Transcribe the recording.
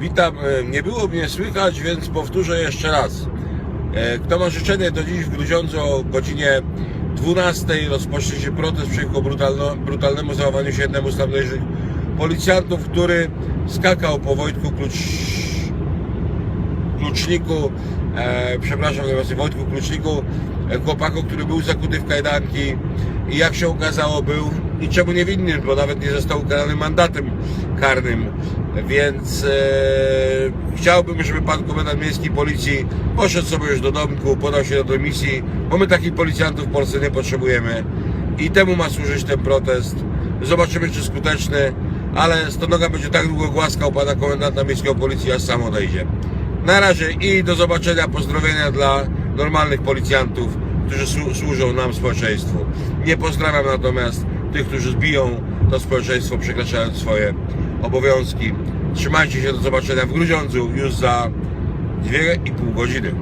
Witam, e, nie było mnie słychać, więc powtórzę jeszcze raz. E, Kto ma życzenie, to dziś w Grudziądzu o godzinie 12 rozpocznie się protest przeciwko brutalno, brutalnemu załamaniu się jednemu z tamtejszych policjantów, który skakał po Wojtku Klucz, Kluczniku, e, przepraszam, Wojtku Kluczniku, e, chłopaku, który był zakuty w kajdanki i jak się okazało był niczemu niewinnym, bo nawet nie został ukarany mandatem karnym, więc e, chciałbym, żeby pan komendant miejskiej policji poszedł sobie już do domku, podał się do misji, bo my takich policjantów w Polsce nie potrzebujemy i temu ma służyć ten protest. Zobaczymy, czy skuteczny, ale Stonoga będzie tak długo głaskał pana komendanta miejskiego policji, aż sam odejdzie. Na razie i do zobaczenia, pozdrowienia dla normalnych policjantów, którzy słu- służą nam społeczeństwu. Nie pozdrawiam natomiast tych, którzy zbiją to społeczeństwo, przekraczając swoje obowiązki. Trzymajcie się, do zobaczenia w Grudziądzu już za 2,5 godziny.